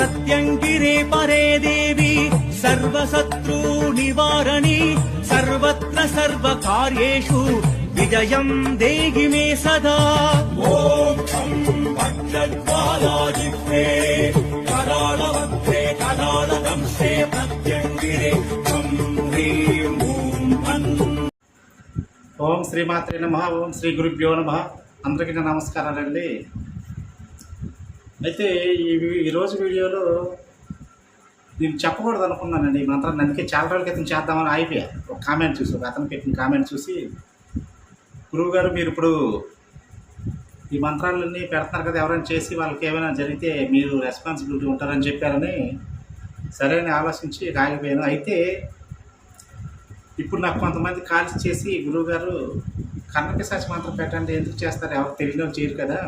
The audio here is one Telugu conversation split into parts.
ప్రత్యంగిరే పరే దేవి సర్వశత్రూ నివారణి సర్వత్ర సర్వకార్యేషు విజయం దేహి మే సదా ఓం ఛం పక్షజ్వాలాజిహ్వే కరాళవక్త్రే కరాళదంశే ప్రత్యంగిరే ఛం హ్రీం ఓం శ్రీమాత్రే నమ ఓం శ్రీ గురుభ్యో నమ. అందరికీ నమస్కారాలండి. అయితే ఈ ఈరోజు వీడియోలో నేను చెప్పకూడదు అనుకున్నానండి. ఈ మంత్రాన్ని అందుకే చాలా రోజుల క్రితం చేద్దామని అయిపోయా ఒక కామెంట్ చూసి ఒక అతను పెట్టిన కామెంట్ చూసి గురువు గారు మీరు ఇప్పుడు ఈ మంత్రాలన్నీ పెడుతున్నారు కదా ఎవరైనా చేసి వాళ్ళకి ఏమైనా జరిగితే మీరు రెస్పాన్సిబిలిటీ ఉంటారని చెప్పారని సరే అని ఆలోచించి ఆగిపోయాను. అయితే ఇప్పుడు నాకు కొంతమంది కాల్స్ చేసి గురువుగారు కర్ణపిశాచి మంత్రం పెట్టండి ఎందుకు చేస్తారు? ఎవరు తెలియని వాళ్ళు చేయరు కదా.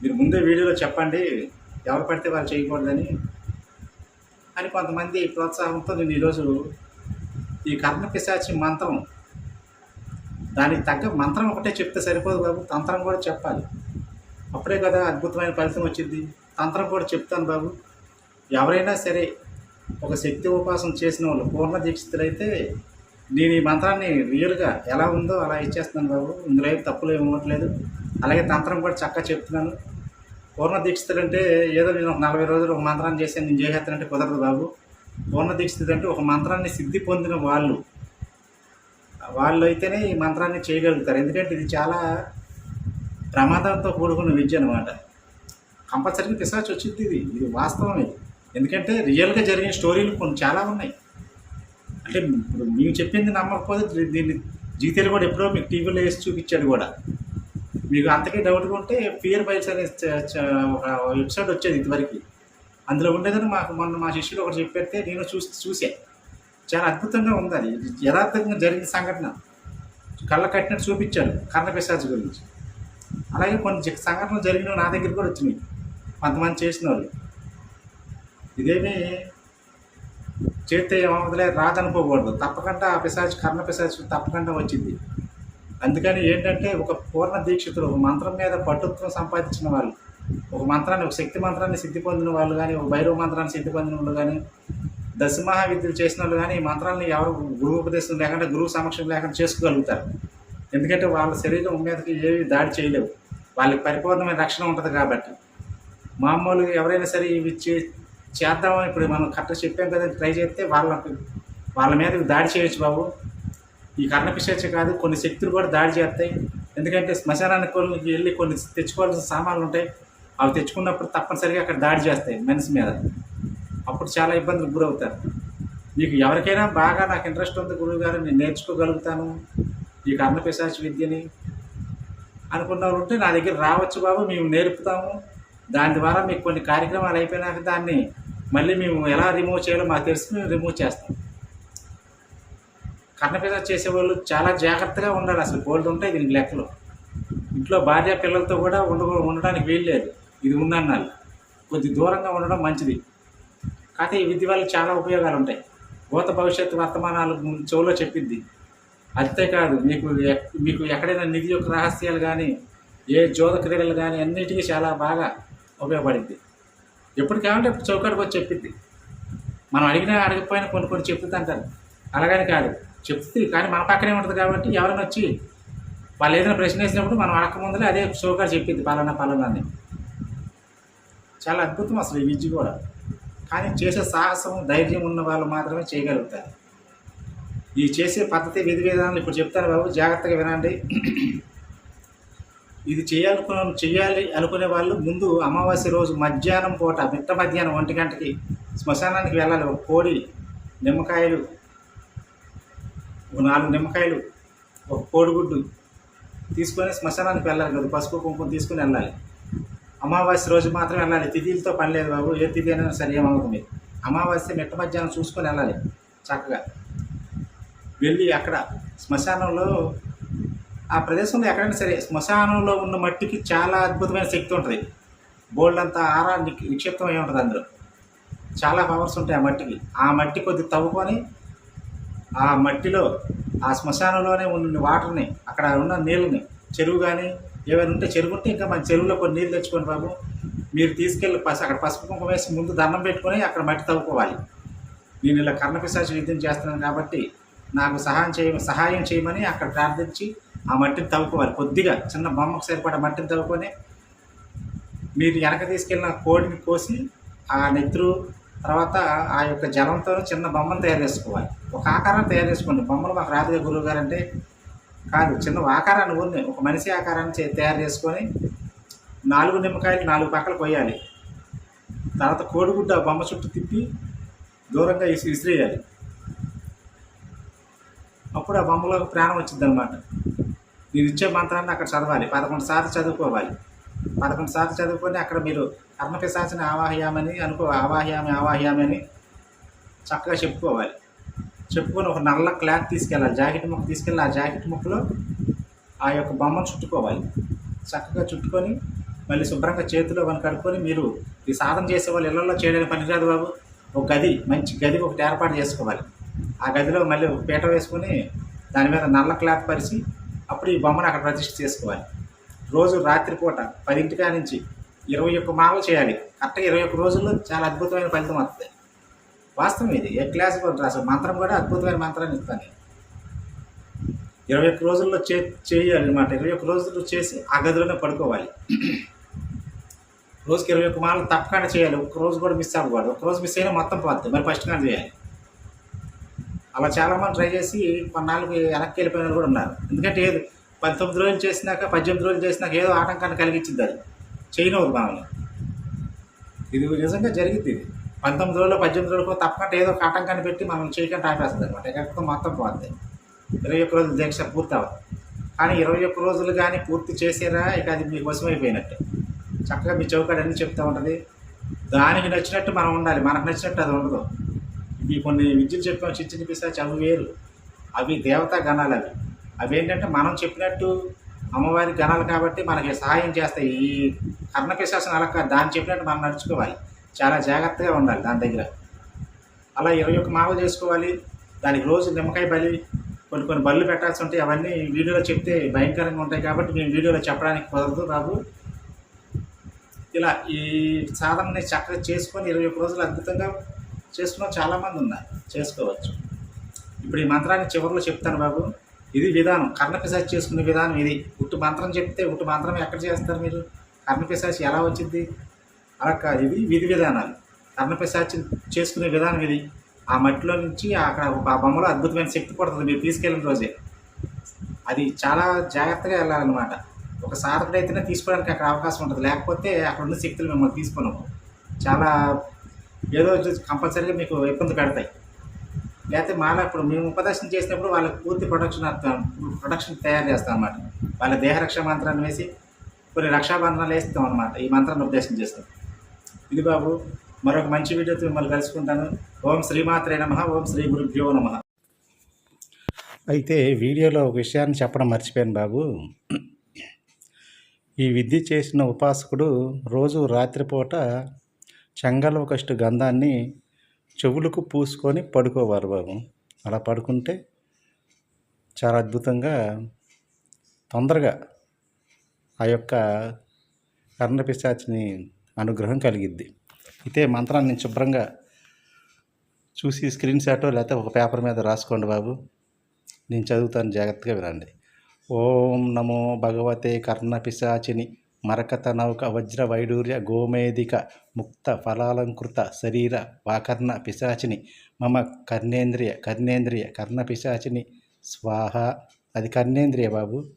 మీరు ముందే వీడియోలో చెప్పండి ఎవరు పడితే వాళ్ళు చేయకూడదని అని కొంతమంది ప్రోత్సాహంతో నేను ఈరోజు ఈ కర్ణపిశాచి మంత్రం దానికి తగ్గ మంత్రం ఒకటే చెప్తే సరిపోదు బాబు తంత్రం కూడా చెప్పాలి. అప్పుడే కదా అద్భుతమైన ఫలితం వచ్చింది. తంత్రం కూడా చెప్తాను బాబు. ఎవరైనా సరే ఒక శక్తి ఉపాసన చేసిన వాళ్ళు పూర్ణ దీక్షితులైతే నేను ఈ మంత్రాన్ని రియల్గా ఎలా ఉందో అలా ఇచ్చేస్తున్నాను బాబు. ఇందులో ఏం తప్పులు ఏమి ఇవ్వట్లేదు అలాగే తంత్రం కూడా చక్కగా చెప్తున్నాను. పూర్ణ దీక్షితులు అంటే ఏదో నేను ఒక నలభై రోజులు ఒక మంత్రాన్ని చేసి నేను చేసేస్తానంటే కుదరదు బాబు. పూర్ణ దీక్షితులు అంటే ఒక మంత్రాన్ని సిద్ధి పొందిన వాళ్ళు. వాళ్ళు అయితేనే ఈ మంత్రాన్ని చేయగలుగుతారు. ఎందుకంటే ఇది చాలా ప్రమాదంతో కూడుకున్న విద్య అనమాట కంపల్సరీగా పిశాచి వచ్చింది ఇది. ఇది వాస్తవం ఇది ఎందుకంటే రియల్గా జరిగిన స్టోరీలు కొన్ని చాలా ఉన్నాయి. అంటే ఇప్పుడు మేము చెప్పింది నమ్మకపోతే దీన్ని జీతేలు కూడా ఎప్పుడో మీకు టీవీలో వేసి చూపించాడు కూడా. మీకు అంతకే డౌట్గా ఉంటే ఫియర్ బైట్స్ అనే ఒక వెబ్సైట్ వచ్చేది ఇదివరకు. అందులో ఉండేదని మాకు మొన్న మా శిష్యుడు ఒకటి చెప్పేస్తే నేను చూసి చూసా. చాలా అద్భుతంగా ఉంది అది. యథార్థంగా జరిగిన సంఘటన. కళ్ళ కట్టినట్టు చూపించాడు కర్ణ పిశాచి గురించి. అలాగే కొన్ని సంఘటనలు జరిగిన నా దగ్గర కూడా వచ్చినాయి. కొంతమంది చేసిన వాళ్ళు ఇదేమీ చేస్తే ఏమవుతుందిలే రాదనుకోకూడదు. తప్పకుండా ఆ పిశాచు కర్ణ పిశాచు తప్పకుండా వచ్చింది. అందుకని ఏంటంటే ఒక పూర్ణ దీక్షితులు ఒక మంత్రం మీద పట్టుత్వం సంపాదించిన వాళ్ళు ఒక మంత్రాన్ని ఒక శక్తి మంత్రాన్ని సిద్ధి పొందిన వాళ్ళు కానీ ఒక భైరవ మంత్రాన్ని సిద్ధి పొందిన వాళ్ళు కానీ దశమహా విద్యలు చేసిన వాళ్ళు కానీ ఈ మంత్రాలను ఎవరు గురువు ఉపదేశం లేకుండా గురువు సమక్షం లేకుండా చేసుకోగలుగుతారు. ఎందుకంటే వాళ్ళ శరీరం మీదకి ఏవి దాడి చేయలేవు. వాళ్ళకి పరిపూర్ణమైన రక్షణ ఉంటుంది కాబట్టి. మామూలుగా ఎవరైనా సరే ఇవి చే చేద్దామని ఇప్పుడు మనం కరెక్ట్ చెప్పాం కదా ట్రై చేస్తే వాళ్ళకి వాళ్ళ మీద దాడి చేయొచ్చు బాబు. ఈ కర్ణపిశాచే కాదు కొన్ని శక్తులు కూడా దాడి చేస్తాయి. ఎందుకంటే శ్మశానానికి కొన్ని వెళ్ళి కొన్ని తెచ్చుకోవాల్సిన సామాన్లు ఉంటాయి. అవి తెచ్చుకున్నప్పుడు తప్పనిసరిగా అక్కడ దాడి చేస్తాయి మనిషి మీద. అప్పుడు చాలా ఇబ్బందులకు గురవుతారు. మీకు ఎవరికైనా బాగా నాకు ఇంట్రెస్ట్ ఉంది గురువు గారు నేను నేర్చుకోగలుగుతాను ఈ కర్ణపిశాచి విద్యని అనుకున్న వాళ్ళు ఉంటే నా దగ్గర రావచ్చు బాబు మేము నేర్పుతాము. దాని ద్వారా మీకు కొన్ని కార్యక్రమాలు అయిపోయినాక దాన్ని మళ్ళీ మేము ఎలా రిమూవ్ చేయాలో మాకు తెలిసి మేము రిమూవ్ చేస్తాం. కర్ణపిశాచి చేసేవాళ్ళు చాలా జాగ్రత్తగా ఉండాలి అసలు. గోల్డ్ ఉంటాయి దీనికి లెక్కలు. ఇంట్లో భార్య పిల్లలతో కూడా ఉండ ఉండడానికి వీలు లేదు. ఇది ఉందన్నాళ్ళు. కొద్ది దూరంగా ఉండడం మంచిది. కాకపోతే ఈ విద్య వల్ల చాలా ఉపయోగాలు ఉంటాయి. భూత భవిష్యత్తు వర్తమానాలు చెవులో చెప్పిద్ది. అంతేకాదు మీకు ఎక్- మీకు ఎక్కడైనా నిధి యొక్క రహస్యాలు కానీ ఏ జోద క్రీడలు కానీ అన్నిటికీ చాలా బాగా ఉపయోగపడింది ఎప్పుడు కావాలంటే అప్పుడు చౌకాడికి వచ్చి చెప్పిద్ది. మనం అడిగినా అడగకపోయినా కొన్ని కొన్ని చెప్తుంది అంటారు అలాగని కాదు. చెప్తుంది కానీ మన పక్కనే ఉంటుంది కాబట్టి ఎవరైనా వచ్చి వాళ్ళు ఏదైనా ప్రశ్న వేసినప్పుడు మనం అడగకముందులే అదే చౌకాడు చెప్పింది పలానా పలానా అని. చాలా అద్భుతం అసలు ఈ విద్య కూడా. కానీ చేసే సాహసం ధైర్యం ఉన్న వాళ్ళు మాత్రమే చేయగలుగుతారు. ఈ చేసే పద్ధతి విధి విధానాలు ఇప్పుడు చెప్తాను బాబు జాగ్రత్తగా వినండి. ఇది చేయాలనుకున్న చేయాలి అనుకునే వాళ్ళు ముందు అమావాస్య రోజు మధ్యాహ్నం పూట మిట్ట మధ్యాహ్నం ఒంటి గంటకి శ్మశానానికి వెళ్ళాలి. ఒక కోడి నిమ్మకాయలు ఒక నాలుగు నిమ్మకాయలు ఒక కోడిగుడ్డు తీసుకొని శ్మశానానికి వెళ్ళాలి కదా పసుపు కుంకుమ తీసుకొని వెళ్ళాలి. అమావాస్య రోజు మాత్రం వెళ్ళాలి. తిథిలతో పని లేదు బాబు ఏ తిథి అయినా సరే ఏమవుతుంది అమావాస్య మిట్ట మధ్యాహ్నం చూసుకొని వెళ్ళాలి చక్కగా. వెళ్ళి అక్కడ శ్మశానంలో ఆ ప్రదేశంలో ఎక్కడైనా సరే శ్మశానంలో ఉన్న మట్టికి చాలా అద్భుతమైన శక్తి ఉంటుంది. బోల్డ్ అంతా ఆరా నిక్షిప్తం అయి ఉంటుంది అందులో. చాలా పవర్స్ ఉంటాయి ఆ మట్టికి. ఆ మట్టి కొద్ది తవ్వుకొని ఆ మట్టిలో ఆ శ్మశానంలోనే ఉన్న వాటర్ని అక్కడ ఉన్న నీళ్ళని చెరువు కానీ ఏమైనా ఉంటే చెరువు ఉంటే ఇంకా మన చెరువులో కొన్ని నీళ్ళు తెచ్చుకొని బాబు. మీరు తీసుకెళ్ళి పసు అక్కడ పసుపు కుంకుమ వేసి ముందు దండం పెట్టుకొని అక్కడ మట్టి తవ్వుకోవాలి. నేను ఇలా కర్ణపిశాచి యుద్ధం చేస్తున్నాను కాబట్టి నాకు సహాయం చేయ సహాయం చేయమని అక్కడ ప్రార్థించి ఆ మట్టిని తవ్వుకోవాలి. కొద్దిగా చిన్న బొమ్మకు సరిపడా మట్టిని తవ్వుకొని మీరు వెనక తీసుకెళ్ళిన కోడిని కోసి ఆ నెత్తురు తర్వాత ఆ యొక్క జలంతో చిన్న బొమ్మను తయారు చేసుకోవాలి. ఒక ఆకారాన్ని తయారు చేసుకోండి. బొమ్మలు మాకు రాదుగా గురువు గారు అంటే కాదు చిన్న ఆకారాన్ని ఊరిని ఒక మనిషి ఆకారాన్ని తయారు చేసుకొని నాలుగు నిమ్మకాయలు నాలుగు పక్కలు కొయ్యాలి. తర్వాత కోడిగుడ్డ బొమ్మ చుట్టూ తిప్పి దూరంగా ఇసి విసిరేయాలి అప్పుడు ఆ బొమ్మలో ప్రాణం వచ్చింది అనమాట మీరు ఇచ్చే మంత్రాన్ని అక్కడ చదవాలి. పదకొండు సార్లు చదువుకోవాలి. పదకొండు సార్లు చదువుకొని అక్కడ మీరు కర్మపిశాచిని ఆవాహయామని అనుకో ఆవాహయామి ఆవాహయామి అని చక్కగా చెప్పుకోవాలి. చెప్పుకొని ఒక నల్ల క్లాత్ తీసుకెళ్ళాలి. జాకెట్ ముక్క తీసుకెళ్ళి ఆ జాకెట్ ముక్కలో ఆ యొక్క బొమ్మను చుట్టుకోవాలి. చక్కగా చుట్టుకొని మళ్ళీ శుభ్రంగా చేతిలో వని కడుక్కొని మీరు ఈ సాధన చేసే వాళ్ళు ఇళ్ళలో చేయడానికి పని కాదు బాబు. ఒక గది మంచి గది ఒకటి ఏర్పాటు చేసుకోవాలి. ఆ గదిలో మళ్ళీ ఒక పీట వేసుకొని దాని మీద నల్ల క్లాత్ పరిచి అప్పుడు ఈ బొమ్మను అక్కడ ప్రతిష్ఠ చేసుకోవాలి. రోజు రాత్రిపూట పదింటికా నుంచి ఇరవై ఒక్క మాలలు చేయాలి. కరెక్ట్గా ఇరవై ఒక్క రోజుల్లో చాలా అద్భుతమైన ఫలితం వస్తుంది. వాస్తవం ఇది. ఏ క్లాస్ కూడా అసలు మంత్రం కూడా అద్భుతమైన మంత్రాన్ని ఇస్తాను ఇరవై ఒక్క రోజుల్లో చే చేయాలి అనమాట ఇరవై ఒక్క రోజులు చేసి ఆ గదిలోనే పడుకోవాలి. రోజుకి ఇరవై ఒక్క మాలు తప్పకుండా చేయాలి. ఒక్క రోజు కూడా మిస్ అవ్వకూడదు. ఒక రోజు మిస్ అయినా మొత్తం పోతుంది మరి ఫస్ట్ కానీ చేయాలి. అలా చాలామంది ట్రై చేసి కొన్నాళ్ళకి వెనక్కి వెళ్ళిపోయిన వాళ్ళు కూడా ఉన్నారు. ఎందుకంటే ఏది? పంతొమ్మిది రోజులు చేసినాక పద్దెనిమిది రోజులు చేసినాక ఏదో ఆటంకాన్ని కలిగించింది అది. చేయనవద్దు మనల్ని ఇది నిజంగా జరిగింది ఇది. పంతొమ్మిది రోజులు పద్దెనిమిది రోజులకు తప్పకుండా ఏదో ఒక ఆటంకాన్ని పెట్టి మనం చేయకుండా ఆపేస్తుంది అనమాట ఎక్కడితో మొత్తం పోద్ది. ఇరవై ఒక్క రోజులు దీక్ష పూర్తి అవ్వదు. కానీ ఇరవై ఒక్క రోజులు కానీ పూర్తి చేసేరా ఇక అది మీకు వశమైపోయినట్టే చక్కగా మీ చౌకాడు అన్నీ చెప్తూ ఉంటుంది. దానికి నచ్చినట్టు మనం ఉండాలి. మనకు నచ్చినట్టు అది ఉండదు. ఇవి కొన్ని విద్యలు చెప్పాం చిచ్చిన పిశాచి అవి వేరు. అవి దేవతా గణాలు అవి. అవి ఏంటంటే మనం చెప్పినట్టు అమ్మవారి గణాలు కాబట్టి మనకి సహాయం చేస్తాయి ఈ కర్ణ పిశాసం అలా దాన్ని చెప్పినట్టు మనం నడుచుకోవాలి. చాలా జాగ్రత్తగా ఉండాలి దాని దగ్గర. అలా ఇరవై ఒక్క మావలు చేసుకోవాలి. దానికి రోజు నిమ్మకాయ బలి కొన్ని కొన్ని బళ్ళు పెట్టాల్సి ఉంటాయి అవన్నీ వీడియోలో చెప్తే భయంకరంగా ఉంటాయి కాబట్టి మేము వీడియోలో చెప్పడానికి కుదరదు బాబు. ఇలా ఈ సాధనని చక్కగా చేసుకొని ఇరవై ఒక్క రోజులు అద్భుతంగా చేసుకున్న చాలామంది ఉన్నారు. చేసుకోవచ్చు. ఇప్పుడు ఈ మంత్రాన్ని చివరిలో చెప్తాను బాబు. ఇది విధానం. కర్ణపిశాచి చేసుకునే విధానం ఇది. ఉట్టు మంత్రం చెప్తే ఉట్టు మంత్రం ఎక్కడ చేస్తారు మీరు? కర్ణపిశాచి ఎలా వచ్చింది? అలా కాదు. ఇది విధి విధానాలు. కర్ణపిశాచి చేసుకునే విధానం ఇది. ఆ మట్టిలో నుంచి అక్కడ ఆ బొమ్మలో అద్భుతమైన శక్తి పడుతుంది. మీరు తీసుకెళ్ళిన రోజే. అది చాలా జాగ్రత్తగా వెళ్ళాలన్నమాట. ఒక అయితేనే తీసుకోవడానికి అక్కడ అవకాశం ఉంటుంది. లేకపోతే అక్కడ ఉన్న శక్తులు మిమ్మల్ని తీసుకున్నాము చాలా ఏదో కంపల్సరీగా మీకు ఇబ్బంది పెడతాయి. లేకపోతే మాల ఇప్పుడు మేము ఉపదర్శనం చేసినప్పుడు వాళ్ళకి పూర్తి ప్రొడక్షన్ అర్థం ప్రొడక్షన్ తయారు చేస్తాం అన్నమాట. వాళ్ళ దేహరక్ష మంత్రాన్ని వేసి కొన్ని రక్షాబంధనాలు వేస్తాం అనమాట ఈ మంత్రాన్ని ఉపదేశం చేస్తాం. ఇది బాబు మరొక మంచి వీడియోతో మిమ్మల్ని కలుసుకుంటాను. ఓం శ్రీమాత్రే నమ ఓం శ్రీ గురుభ్యో నమ. అయితే వీడియోలో ఒక విషయాన్ని చెప్పడం మర్చిపోయాను బాబు. ఈ విద్య చేసిన ఉపాసకుడు రోజు రాత్రిపూట చెంగల్వకష్టు గంధాన్ని చెవులకు పూసుకొని పడుకోవారు బాబు. అలా పడుకుంటే చాలా అద్భుతంగా తొందరగా ఆ యొక్క కర్ణపిశాచిని అనుగ్రహం కలిగిద్ది. అయితే మంత్రాన్ని శుభ్రంగా చూసి స్క్రీన్ షాటో లేకపోతే ఒక పేపర్ మీద రాసుకోండి బాబు. నేను చదువుతాను జాగ్రత్తగా వినండి. ఓం నమో భగవతే కర్ణపిశాచిని మరకత నౌక వజ్ర వైడూర్య గోమేదిక ముక్త ఫలాలంకృత శరీర వాకర్ణ పిశాచిని మమ కర్ణేంద్రియ కర్ణేంద్రియ కర్ణ పిశాచిని. స్వాహ. అది కర్ణేంద్రియ బాబు.